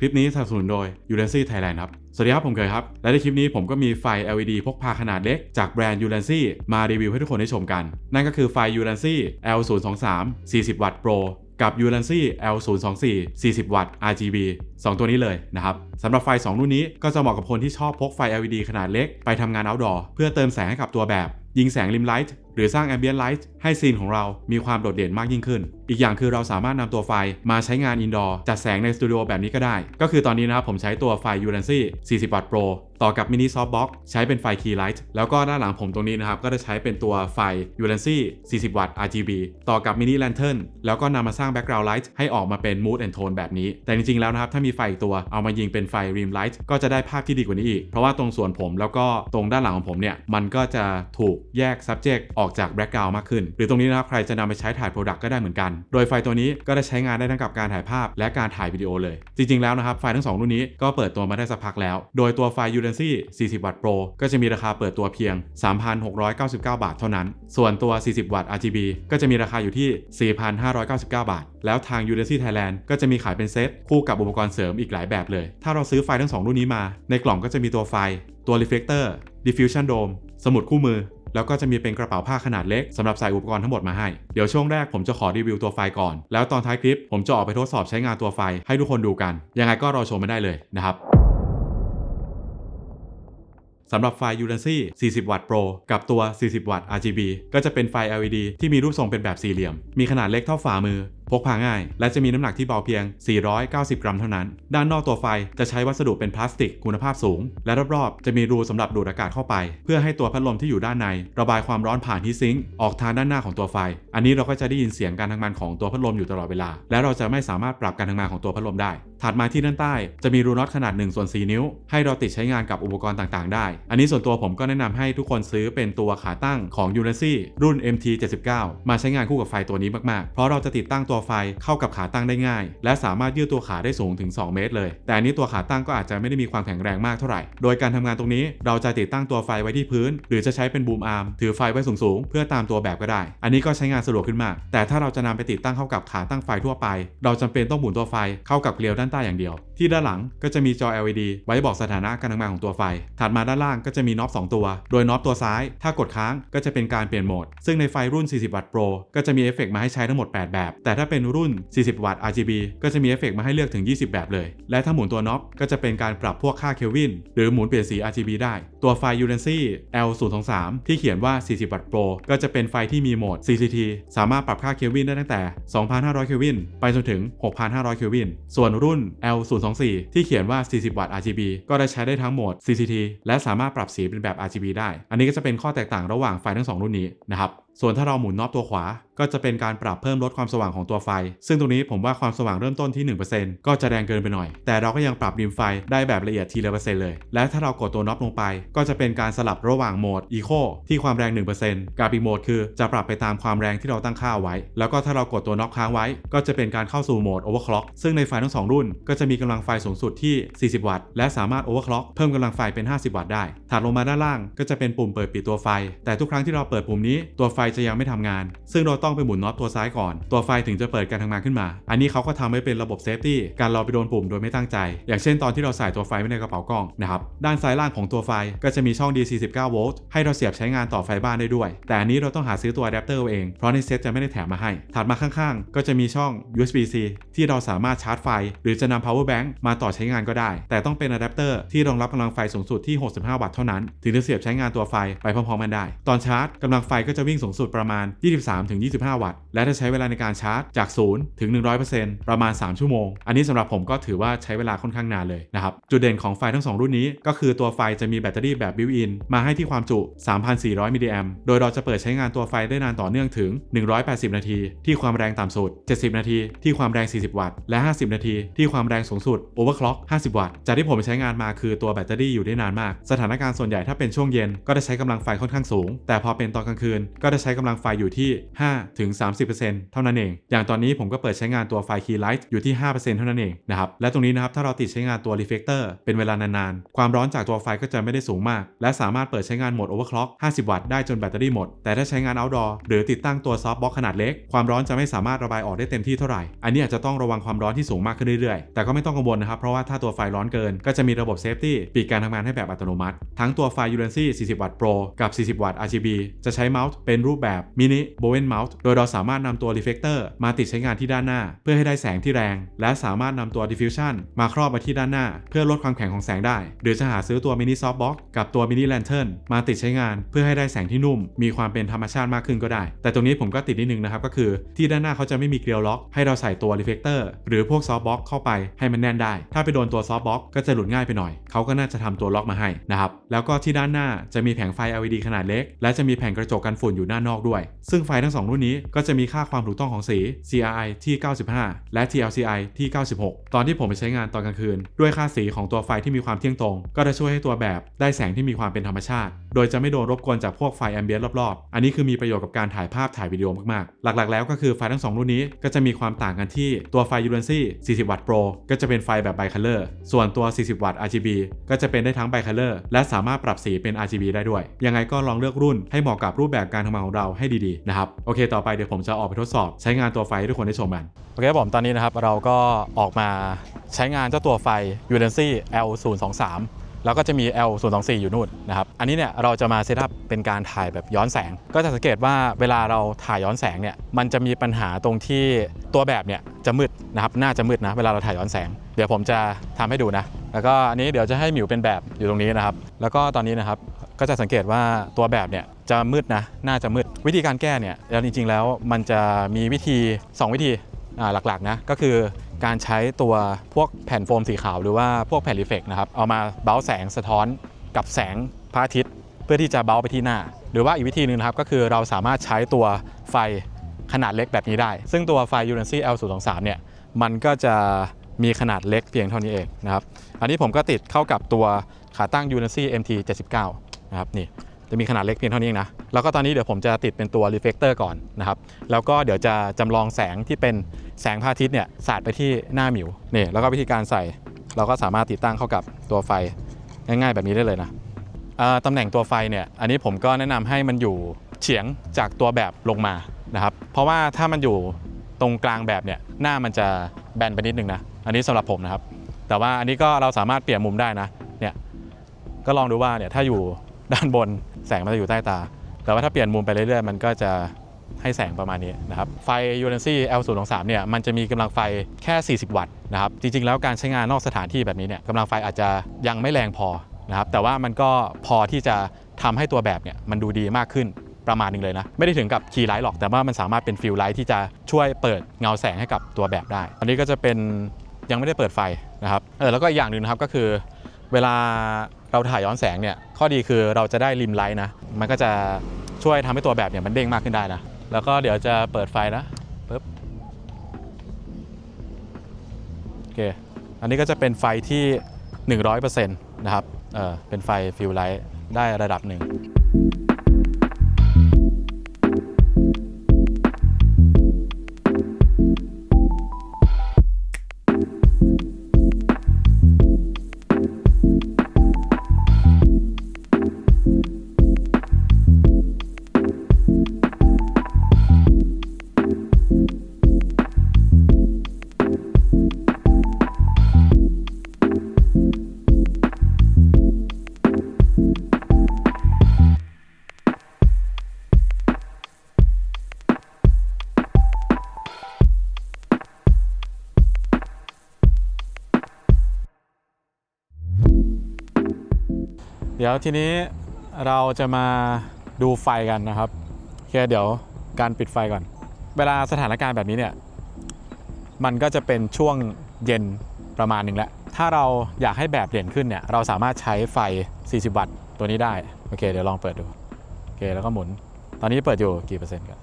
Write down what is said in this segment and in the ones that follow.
คลิปนี้สนับสนุนโดย u r a n c y Thailand ครับ สวัสดีครับ ผมเคยครับ และในคลิปนี้ผมก็มีไฟ LED พกพาขนาดเล็ก จากแบรนด์ u r a n c y มารีวิวให้ทุกคนได้ชมกัน นั่นก็คือไฟ u r a n c y L023 40 วัตต์ Pro กับ u r a n c y L024 40 วัตต์ RGB 2 ตัวนี้เลยนะครับสำหรับไฟ 2 รุ่นนี้ก็จะเหมาะกับคนที่ชอบพกไฟ LED ขนาดเล็กไปทำงาน outdoor เพื่อเติมแสงให้กับตัวแบบ ยิงแสงริมไลท์หรือสร้าง ambient light ให้ซีนของเรามีความโดดเด่นมากยิ่งขึ้น อีกอย่างคือเราสามารถนำตัวไฟมาใช้งาน indoor จัดแสงในสตูดิโอแบบนี้ก็ได้ ก็คือตอนนี้นะครับผมใช้ตัวไฟ u r a n c y 40 วัตต์ Pro ต่อกับ mini softbox ใช้เป็นไฟ key light แล้วก็ด้านหลังผมตรงนี้นะครับก็จะใช้เป็นตัวไฟ u r a n c y 40 วัตต์ RGB ต่อกับ mini lantern แล้วก็นำมาสร้าง background light ให้ออกมาเป็น mood and tone แบบนี้ แต่จริงๆแล้วนะครับถ้ามีไฟอีกตัวเอามายิงเป็นไฟ rim light ก็จะได้ภาพที่ดีกว่านี้อีก เพราะว่าตรงส่วนผมแล้วก็ตรงด้านหลังของผมเนี่ยมันก็จะถูกแยก subject ออกจาก background มากขึ้น หรือตรงนี้นะครับใครจะนำไปใช้ถ่าย product ก็ได้เหมือนกันโดยไฟตัวนี้ก็ได้ใช้งานได้ทั้งกับการถ่ายภาพและการถ่ายวิดีโอเลย จริงๆแล้วนะครับไฟทั้งสองรุ่นนี้ก็เปิดตัวมาได้สักพักแล้ว โดยตัวไฟ u r a n c y 40 วัตต์ Pro ก็จะมีราคาเปิดตัวเพียง 3,699 บาทเท่านั้น ส่วนตัว 40 วัตต์ RGB ก็จะมีราคาอยู่ที่ 4,599 บาท แล้วทาง u r a n c y Thailand ก็จะมีขายเป็นเซตคู่กับอุปกรณ์เสริมอีกหลายแบบเลย ถ้าเราซื้อไฟทั้งสองรุ่นนี้มา ในกล่องก็จะมีตัวไฟ ตัว reflector diffusion dome สมุดคู่มือ แล้วก็จะมีเป็นกระเป๋าผ้าขนาดเล็กสำหรับใส่อุปกรณ์ทั้งหมดมาให้ เดี๋ยวช่วงแรกผมจะขอรีวิวตัวไฟก่อน แล้วตอนท้ายคลิปผมจะออกไปทดสอบใช้งานตัวไฟให้ทุกคนดูกัน ยังไงก็รอชมไม่ได้เลยนะครับสำหรับไฟ u r a n c y 40 วัตต์ Pro กับตัว 40 วัตต์ RGB ก็จะเป็นไฟ LED ที่มีรูปทรงเป็นแบบสี่เหลี่ยม มีขนาดเล็กเท่าฝ่ามือ พกพาง่าย และจะมีน้ำหนักที่เบาเพียง 490 กรัมเท่านั้น ด้านนอกตัวไฟจะใช้วัสดุเป็นพลาสติกคุณภาพสูง และรอบๆ จะมีรูสำหรับดูดอากาศเข้าไป เพื่อให้ตัวพัดลมที่อยู่ด้านใน ระบายความร้อนผ่านฮีทซิงค์ออกทางด้านหน้าของตัวไฟ อันนี้เราก็จะได้ยินเสียงการทำงานของตัวพัดลมอยู่ตลอดเวลา และเราจะไม่สามารถปรับการทำงานของตัวพัดลมได้ ถัดมาที่ด้านใต้ จะมีรูน็อตขนาด1ส่วน4นิ้ว ให้เราติดใช้งานกับอุปกรณ์ต่างๆ ได้ อันนี้ส่วนตัวผมก็แนะนำให้ทุกคนซื้อเป็นตัวขาตั้งของ u n i c y รุ่น MT79 มาใช้งานคู่กับไฟตัวนี้มากๆ เพราะเราจะติดตั้งตัวไฟเข้ากับขาตั้งได้ง่าย และสามารถยืดตัวขาได้สูงถึง 2 เมตรเลย แต่อันนี้ตัวขาตั้งก็อาจจะไม่ได้มีความแข็งแรงมากเท่าไหร่ โดยการทำงานตรงนี้เราจะติดตั้งตัวไฟไว้ที่พื้น หรือจะใช้เป็นบูมอาร์มถือไฟไว้สูงๆ เพื่อตามตัวแบบก็ได้ อันนี้ก็ใช้งานสะดวกขึ้นมาก แต่ถ้าเราจะนำไปติดตั้งเข้ากับขาตั้งไฟทั่วไป เราจำเป็นต้องหมุนตัวไฟเข้ากับเกลียวด้านใต้อย่างเดียว ที่ด้านหลังก็จะมีจอ LED ไว้บอกสถานะการทำงานของตัวไฟ ถัดมาด้านล่างก็จะมีน็อป2ตัว โดยน็อปตัวซ้าย ถ้ากดค้างก็จะเป็นการเปลี่ยนโหมด ซึ่งในไฟรุ่น 40 วัตต์ Pro ก็จะมีเอฟเฟกต์มาให้ใช้ทั้งหมด 8 แบบ แต่ถ้าเป็นรุ่น 40 วัตต์ RGB ก็จะมีเอฟเฟกต์มาให้เลือกถึง 20 แบบเลย และถ้าหมุนตัวน็อปก็จะเป็นการปรับพวกค่าเคลวินหรือหมุนเปลี่ยนสี RGB ได้ ตัวไฟ u r a n c y L023 ที่เขียนว่า 40 วัตต์ Pro ก็จะเป็นไฟที่มีโหมด CCT สามารถปรับค่าเคลวินได้ตั้งแต่ 2,500 เคลวินไปจนถึง 6,500 เคลวิน ส่วนรุ่น224 ที่เขียนว่า 40 วัตต์ RGB ก็ได้ใช้ได้ทั้งโหมด CCT และสามารถปรับสีเป็นแบบ RGB ได้ อันนี้ก็จะเป็นข้อแตกต่างระหว่างไฟทั้งสองรุ่นนี้นะครับ ส่วนถ้าเราหมุนน็อปตัวขวา ก็จะเป็นการปรับเพิ่มลดความสว่างของตัวไฟ ซึ่งตรงนี้ผมว่าความสว่างเริ่มต้นที่ 1%ก็จะแรงเกินไปหน่อย แต่เราก็ยังปรับริมไฟได้แบบละเอียดทีละเปอร์เซ็นต์เลย และถ้าเรากดตัวน็อปลงไป ก็จะเป็นการสลับระหว่างโหมด Eco ที่ความแรง 1%กับอีกโหมดคือจะปรับไปตามความแรงที่เราตั้งค่าไว้ แล้วก็ถ้าเรากดตัวน็อปค้างไว้ ก็จะเป็นการเข้าสู่โหมด Overclock ซึ่งในไฟทั้งสองรุ่น ก็จะมีกำลังไฟสูงสุดที่ 40 วัตต์ และสามารถ Overclock เพิ่มกำลังไฟเป็น 50 วัตต์ได้ถัดลงมาด้านล่างก็จะเป็นปุ่มเปิดปิดตัวไฟ แต่ทุกครั้งที่เราเปิดปุ่มนี้ตัวไฟจะยังไม่ทำงาน ซึ่งเราต้องไปหมุนน็อตตัวซ้ายก่อน ตัวไฟถึงจะเปิดการทำงานขึ้นมา อันนี้เขาก็ทำให้เป็นระบบเซฟตี้การเราไปโดนปุ่มโดยไม่ตั้งใจ อย่างเช่นตอนที่เราใส่ตัวไฟไว้ในกระเป๋ากล้องนะครับด้านซ้ายล่างของตัวไฟก็จะมีช่อง DC 19โวลต์ให้เราเสียบใช้งานต่อไฟบ้านได้ด้วย แต่อันนี้เราต้องหาซื้อตัวอะแดปเตอร์เองเพราะในเซ็ตจะไม่ได้แถมมาให้ ถัดมาข้างๆ ก็จะมีช่อง USB-C ที่เราสามารถชาร์จไฟ หรือจะนำ power bank มาต่อใช้งานก็ได้ แต่ต้องเป็นอะแดปเตอร์ที่รองรับกำลังไฟสูงสุดที่ 65 วัตต์เท่านั้น ถึงจะเสียบใช้งานตัวไฟไปพร้อมๆกันได้ ตอนชาร์จกำลังไฟก็จะวิ่งสูงงสุดประมาณ 23-25 วัตต์ และถ้าใช้เวลาในการชาร์จจาก 0 ถึง 100%ประมาณ 3 ชั่วโมง อันนี้สำหรับผมก็ถือว่าใช้เวลาค่อนข้างนานเลยนะครับ จุดเด่นของไฟทั้ง 2 รุ่นนี้ ก็คือตัวไฟจะมีแบตเตอรี่แบบบิวอินมาให้ที่ความจุ 3,400 มิลลิแอมโดยเราจะเปิดใช้งานตัวไฟได้นานต่อเนื่องถึง 180 นาที ที่ความแรงต่ำสุด 70 นาที ที่ความแรง 40 วัตต์ และ 50 นาที ที่ความแรงสูงสุด overclock 50 วัตต์ จากที่ผมใช้งานมาคือตัวแบตเตอรี่อยู่ได้นานมาก สถานการณ์ส่วนใหญ่ถ้าเป็นช่วงเย็นก็จะใช้กำลังไฟค่อนข้างสูง แต่พอเป็นตอนกลางคืนก็จะจะใช้กำลังไฟอยู่ที่5ถึง30%เท่านั้นเอง อย่างตอนนี้ผมก็เปิดใช้งานตัวไฟ Keylight อยู่ที่ 5%เท่านั้นเองนะครับและตรงนี้นะครับถ้าเราติดใช้งานตัว Reflector เป็นเวลานานๆ ความร้อนจากตัวไฟก็จะไม่ได้สูงมาก และสามารถเปิดใช้งานโหมด Overclock 50 วัตต์ได้จนแบตเตอรี่หมด แต่ถ้าใช้งาน Outdoor หรือติดตั้งตัว Softbox ขนาดเล็ก ความร้อนจะไม่สามารถระบายออกได้เต็มที่เท่าไหร่ อันนี้อาจจะต้องระวังความร้อนที่สูงมากขึ้นเรื่อยๆ แต่ก็ไม่ต้องกังวลนะครับเพราะว่าถ้าตัวไฟร้อนเกิน ก็จะมีระบบ Safety ปิดการทำงานให้แบบอัตโนมัติทั้งตัวไฟ u r a n c y 40 วัตต์ Pro กับ 40 วัตต์ RGB จะใช้เมาส์เป็นรูปแบบ Mini Bowen Mouse โดยเราสามารถนำตัว Reflector มาติดใช้งานที่ด้านหน้า เพื่อให้ได้แสงที่แรง และสามารถนำตัว Diffusion มาครอบมาที่ด้านหน้า เพื่อลดความแข็งของแสงได้ หรือจะหาซื้อตัว Mini Softbox กับตัว Mini Lantern มาติดใช้งาน เพื่อให้ได้แสงที่นุ่ม มีความเป็นธรรมชาติมากขึ้นก็ได้ แต่ตรงนี้ผมก็ติดนิดนึงนะครับก็คือที่ด้านหน้าเขาจะไม่มีเกลียวล็อก ให้เราใส่ตัว Reflector หรือพวก Softbox เข้าไปให้มันแน่นได้ ถ้าไปโดนตัว Softbox ก็จะหลุดง่ายไปหน่อยเขาก็น่าจะทำตัวล็อกมาให้นะครับแล้วก็ที่ด้านหน้าจะมีแผงไฟ LED ขนาดเล็ก และจะมีแผงกระจกกันฝุ่นอยู่ด้านนอกด้วย ซึ่งไฟทั้งสองรุ่นนี้ก็จะมีค่าความถูกต้องของสี CRI ที่ 95 และ TLCI ที่ 96 ตอนที่ผมไปใช้งานตอนกลางคืน ด้วยค่าสีของตัวไฟที่มีความเที่ยงตรง ก็จะช่วยให้ตัวแบบได้แสงที่มีความเป็นธรรมชาติโดยจะไม่โดนรบกวนจากพวกไฟแอมเบียนรอบๆ อันนี้คือมีประโยชน์กับการถ่ายภาพถ่ายวิดีโอมากๆ หลักๆ แล้วก็คือไฟทั้งสองรุ่นนี้ก็จะมีความต่างกันที่ตัวไฟ u r a n c y 40 วัตต์ Pro ก็จะเป็นไฟแบบ Bicolor ส่วนตัว 40 วัตต์ RGB ก็จะเป็นได้ทั้ง Bicolor และสามารถปรับสีเป็น RGB ได้ด้วย ยังไงก็ลองเลือกรุ่นให้เหมาะกับรูปแบบการทำงานของเราให้ดีๆ นะครับ โอเค ต่อไปเดี๋ยวผมจะออกไปทดสอบ ใช้งานตัวไฟให้ทุกคนได้ชมกัน โอเคผมตอนนี้นะครับเราก็ออกมาใช้งานเจ้าตัวไฟ u r a n c y L023 แล้วก็จะมี L024 อยู่นู่นนะครับ อันนี้เนี่ยเราจะมาเซตอัพเป็นการถ่ายแบบย้อนแสง ก็จะสังเกตว่าเวลาเราถ่ายย้อนแสงเนี่ย มันจะมีปัญหาตรงที่ตัวแบบเนี่ยจะมืดนะครับ น่าจะมืดนะ เวลาเราถ่ายย้อนแสง เดี๋ยวผมจะทำให้ดูนะ แล้วก็อันนี้เดี๋ยวจะให้หมิวเป็นแบบอยู่ตรงนี้นะครับ แล้วก็ตอนนี้นะครับ ก็จะสังเกตว่าตัวแบบเนี่ยจะมืดนะ น่าจะมืด วิธีการแก้เนี่ย แล้วจริงๆแล้วมันจะมีวิธี 2 วิธี หลักๆนะก็คือการใช้ตัวพวกแผ่นโฟมสีขาวหรือว่าพวกแผ่นรีเฟกนะครับเอามาเบ้าแสงสะท้อนกับแสงพระอาทิตย์ เพื่อที่จะเบ้าไปที่หน้า หรือว่าอีกวิธีหนึ่งนะครับก็คือเราสามารถใช้ตัวไฟขนาดเล็กแบบนี้ได้ ซึ่งตัวไฟ u r a n c y L023 เนี่ยมันก็จะมีขนาดเล็กเพียงเท่านี้เองนะครับอันนี้ผมก็ติดเข้ากับตัวขาตั้ง u r a n c y MT79 นะครับนี่ จะมีขนาดเล็กเพียงเท่านี้เองนะ แล้วก็ตอนนี้เดี๋ยวผมจะติดเป็นตัว reflector ก่อนนะครับ แล้วก็เดี๋ยวจะจำลองแสงที่เป็นแสงพระอาทิตย์เนี่ยสาดไปที่หน้าหมิวนี่แล้วก็วิธีการใส่เราก็สามารถติดตั้งเข้ากับตัวไฟง่ายๆ แบบนี้ได้เลยนะตำแหน่งตัวไฟเนี่ยอันนี้ผมก็แนะนำให้มันอยู่เฉียงจากตัวแบบลงมานะครับ เพราะว่าถ้ามันอยู่ตรงกลางแบบเนี่ยหน้ามันจะแบนไปนิดนึงนะอันนี้สำหรับผมนะครับ แต่ว่าอันนี้ก็เราสามารถเปลี่ยนมุมได้นะเนี่ยก็ลองดูว่าเนี่ยถ้าอยู่ด้านบน แสงมันจะอยู่ใต้ตา แต่ว่าถ้าเปลี่ยนมุมไปเรื่อยๆ มันก็จะให้แสงประมาณนี้นะครับ ไฟ u r a n c y L023 เนี่ยมันจะมีกำลังไฟแค่ 40 วัตต์นะครับ จริง ๆ แล้วการใช้งานนอกสถานที่แบบนี้เนี่ยกำลังไฟอาจจะยังไม่แรงพอนะครับ แต่ว่ามันก็พอที่จะทำให้ตัวแบบเนี่ยมันดูดีมากขึ้นประมาณนึงเลยนะ ไม่ได้ถึงกับคีย์ไลท์หรอก แต่ว่ามันสามารถเป็นฟิลไลท์ที่จะช่วยเปิดเงาแสงให้กับตัวแบบได้ อันนี้ก็จะเป็นยังไม่ได้เปิดไฟนะครับ เออแล้วก็อีกอย่างหนึ่งนะครับก็คือ เวลาเราถ่ายย้อนแสงเนี่ยข้อดีคือเราจะได้ริมไลท์นะ มันก็จะช่วยทำให้ตัวแบบเนี่ยมันเด้งมากขึ้นได้นะ แล้วก็เดี๋ยวจะเปิดไฟนะปึ๊บโอเคอันนี้ก็จะเป็นไฟที่ 100%นะครับเออเป็นไฟฟิลไลท์ได้ระดับหนึ่ง ดี๋ยวทีนี้เราจะมาดูไฟกันนะครับโอเคเดี๋ยวการปิดไฟก่อน เวลาสถานการณ์แบบนี้เนี่ย มันก็จะเป็นช่วงเย็นประมาณหนึ่งแล้ว ถ้าเราอยากให้แบบเด่นขึ้นเนี่ย เราสามารถใช้ไฟ 40 วัตต์ตัวนี้ได้ โอเค เดี๋ยวลองเปิดดู โอเค แล้วก็หมุน ตอนนี้เปิดอยู่กี่เปอร์เซ็นต์กัน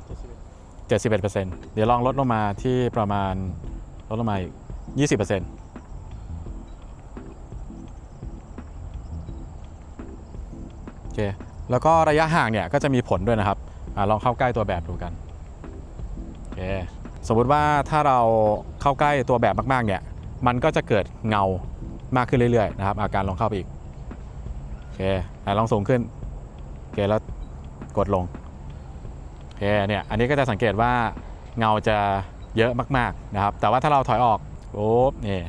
71เปอร์เซ็นต์เดี๋ยวลองลดลงมาที่ประมาณลดลงมาอีก20เเคแล้วก็ระยะห่างเนี่ยก็จะมีผลด้วยนะครับอลองเข้าใกล้ตัวแบบดูกันโอเคสมมุติว่าถ้าเราเข้าใกล้ตัวแบบมากๆเนี่ยมันก็จะเกิดเงามากขึ้นเรื่อยๆนะครับ อาการลองเข้าไปอีกโอเคลองสูงขึ้นโอเคแล้วกดลงโอเคเนี่ยอันนี้ก็จะสังเกตว่าเงาจะเยอะมากๆนะครับ แต่ว่าถ้าเราถอยออกโอ้เนี่ย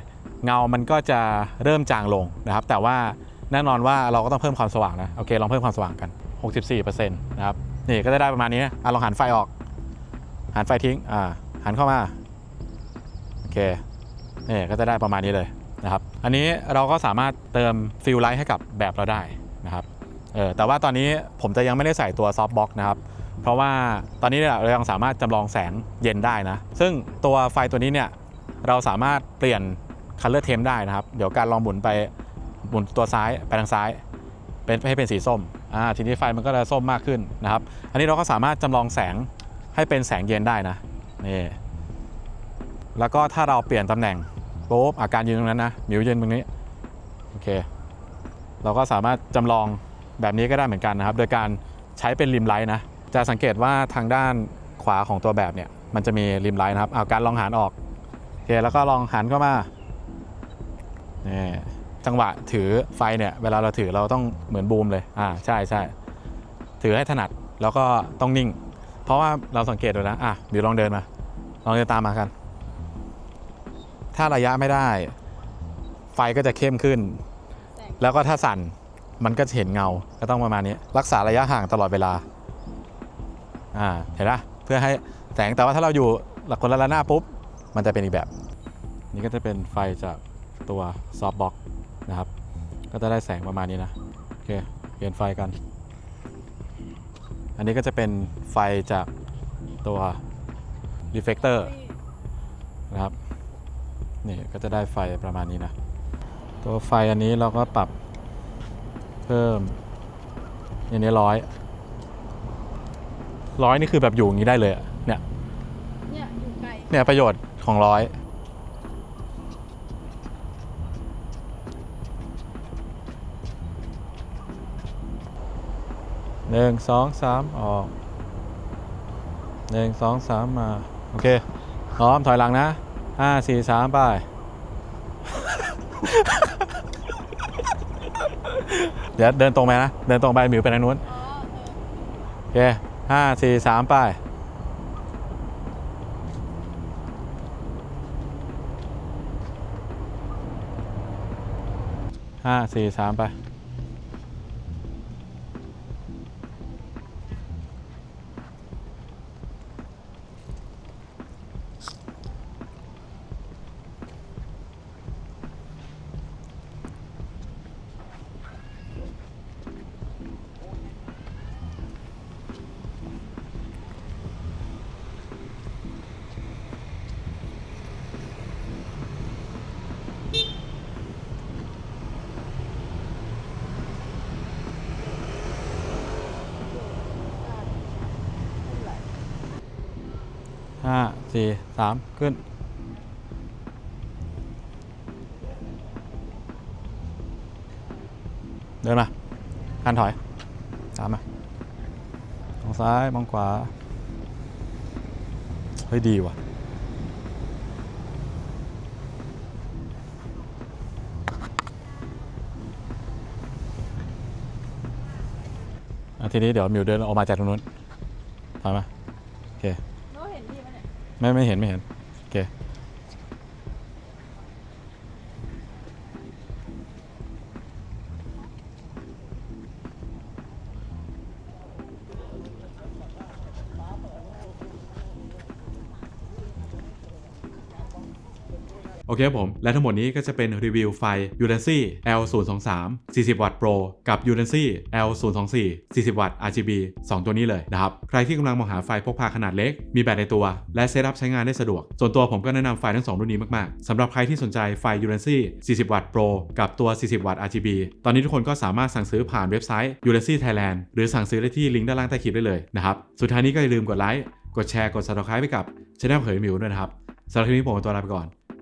เงามันก็จะเริ่มจางลงนะครับ แต่ว่า แน่นอนว่าเราก็ต้องเพิ่มความสว่างนะโอเคลองเพิ่มความสว่างกัน 64%นะครับนี่ก็จะได้ประมาณนี้นะอะลองหันไฟออกหันไฟทิ้งอ่าหันเข้ามาโอเคนี่ก็จะได้ประมาณนี้เลยนะครับ อันนี้เราก็สามารถเติมฟิลไลท์ให้กับแบบเราได้นะครับเออแต่ว่าตอนนี้ผมจะยังไม่ได้ใส่ตัวซอฟต์บ็อกนะครับเพราะว่าตอนนี้เนี่ยเรายังสามารถจำลองแสงเย็นได้นะ ซึ่งตัวไฟตัวนี้เนี่ยเราสามารถเปลี่ยน color tame ได้นะครับ เดี๋ยวการลองหมุนไป หมุนตัวซ้ายไปทางซ้าย เป็นให้เป็นสีส้มอ่าทีนี้ไฟมันก็จะส้มมากขึ้นนะครับ อันนี้เราก็สามารถจำลองแสงให้เป็นแสงเย็นได้นะนี่แล้วก็ถ้าเราเปลี่ยนตำแหน่งปุ๊บอาการยืนตรงนั้นนะมิวยืนตรงนี้โอเค เราก็สามารถจำลองแบบนี้ก็ได้เหมือนกันนะครับ โดยการใช้เป็นริมไลท์นะจะสังเกตว่าทางด้านขวาของตัวแบบเนี่ยมันจะมีริมไลท์นะครับเอาการลองหันออกโอเคแล้วก็ลองหันเข้ามานี่ จังหวะถือไฟเนี่ยเวลาเราถือเราต้องเหมือนบูมเลยอ่าใช่ใช่ถือให้ถนัดแล้วก็ต้องนิ่ง เพราะว่าเราสังเกตดูนะอะเดี๋ยวลองเดินมา ลองเดินตามมากัน ถ้าระยะไม่ได้ ไฟก็จะเข้มขึ้น แล้วก็ถ้าสั่นมันก็จะเห็นเงาก็ต้องประมาณนี้ รักษาระยะห่างตลอดเวลาอ่าเห็นปะเพื่อให้แสงแต่ว่าถ้าเราอยู่หลักคนละระนาบปุ๊บ มันจะเป็นอีกแบบ นี่ก็จะเป็นไฟจากตัวซอฟบ็อก นะครับ ก็จะได้แสงประมาณนี้นะ โอเค เปลี่ยนไฟกัน อันนี้ก็จะเป็นไฟจากตัวรีเฟกเตอร์นะครับ นี่ก็จะได้ไฟประมาณนี้นะ ตัวไฟอันนี้เราก็ปรับเพิ่มอย่างนี้ร้อยร้อยนี่คือแบบอยู่อย่างนี้ได้เลยอะเนี่ยเนี่ยอยู่ไกลเนี่ยประโยชน์ของร้อย หนึ่งสองสามออกหนึ่งสองสามมา โอเคพร้อมถอยหลังนะห้าสี่สามไป เดี๋ยวเดินตรงไปนะ เดินตรงไปหมิวไปทางนู้น โอเคห้าสี่สามไปห้าสี่สามไป ห้า สี่สามขึ้น เดินมาหันถอย ตามมา มองซ้าย มองขวา เฮ้ย ดีว่ะอะทีนี้เดี๋ยวมิวเดินออกมาจากตรงนู้นถอยมา โอเค โน้ตเห็นพี่ปะเนี่ย ไม่ไม่เห็นไม่เห็น โอเคครับผม และทั้งหมดนี้ก็จะเป็นรีวิวไฟ u l a n c y L023 40 วัตต์ Pro กับ u l a n c y L024 40 วัตต์ RGB 2 ตัวนี้เลยนะครับ ใครที่กำลังมองหาไฟพกพาขนาดเล็ก มีแบตในตัว และเซตอัพใช้งานได้สะดวก ส่วนตัวผมก็แนะนำไฟทั้ง 2 รุ่นนี้มาก ๆสำหรับใครที่สนใจไฟ u l a n c y 40 วัตต์ Pro กับตัว 40 วัตต์ RGB ตอนนี้ทุกคนก็สามารถสั่งซื้อผ่านเว็บไซต์ u l a n c y Thailand หรือสั่งซื้อได้ที่ลิงก์ด้านล่างใต้คลิปได้เลยนะครับสุดท้ายนี้ก็อย่าลืมกดไลค์กดแชร์กด subscribe ไปกับช่องเผยมิวด้วยนะครับสำหรับคลิปนี้ผมขอตัวลาไปก่อน